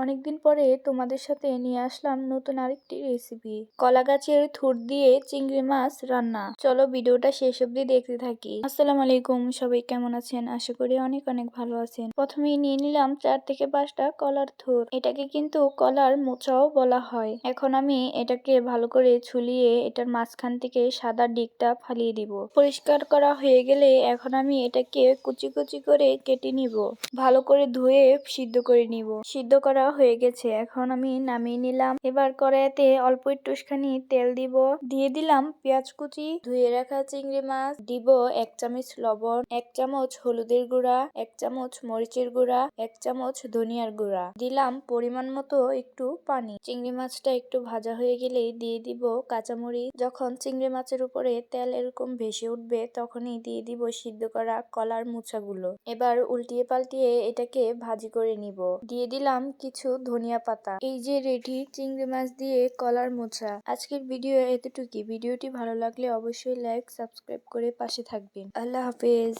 অনেকদিন পরে তোমাদের সাথে নিয়ে আসলাম নতুন আরেকটি রেসিপি কলা গাছের থুর দিয়ে চিংড়ি মাছ রান্না। চলো ভিডিওটা শেষ অবধি দেখতে থাকি। আসসালামু আলাইকুম, সবাই কেমন আছেন? আশা করি অনেক অনেক ভালো আছেন। প্রথমেই নিয়ে নিলাম চার থেকে পাঁচটা কলার থুর। এটাকে কিন্তু কলার মোচাও বলা হয়। এখন আমি এটাকে ভালো করে ছুলিয়ে এটার মাঝখান থেকে সাদা দিকটা ফালিয়ে দিব। পরিষ্কার করা হয়ে গেলে এখন আমি এটাকে কুচি কুচি করে কেটে নিব। ভালো করে ধুয়ে সিদ্ধ করে নিব। সিদ্ধ করা হয়ে গেছে। এখন আমি নামিয়ে নিলাম। এবার কড়াইতে অল্প একটুখানি তেল দিব। দিয়ে দিলাম পেঁয়াজ কুচি, ধুয়ে রাখা চিংড়ি মাছ, দিব এক চামচ লবণ, এক চামচ হলুদের গুঁড়া, এক চামচ মরিচের গুঁড়া, এক চামচ ধনিয়ার গুঁড়া। দিলাম পরিমাণ মতো একটু পানি। চিংড়ি মাছটা একটু ভাজা হয়ে গেলেই দিয়ে দিব কাঁচামরিচ। যখন চিংড়ি মাছের উপরে তেল এরকম ভেসে উঠবে, তখনই দিয়ে দিব সিদ্ধ করা কলার মুচাগুলো এবার উল্টিয়ে পাল্টিয়ে এটাকে ভাজি করে নিব। দিয়ে দিলাম কিছু ধনিয়া পাতা। এই যে রেডি চিংড়ি মাছ দিয়ে কলার মোছা আজকের ভিডিও এতটুকুই। ভিডিওটি ভালো লাগলে অবশ্যই লাইক, সাবস্ক্রাইব করে পাশে থাকবেন। আল্লাহ হাফেজ।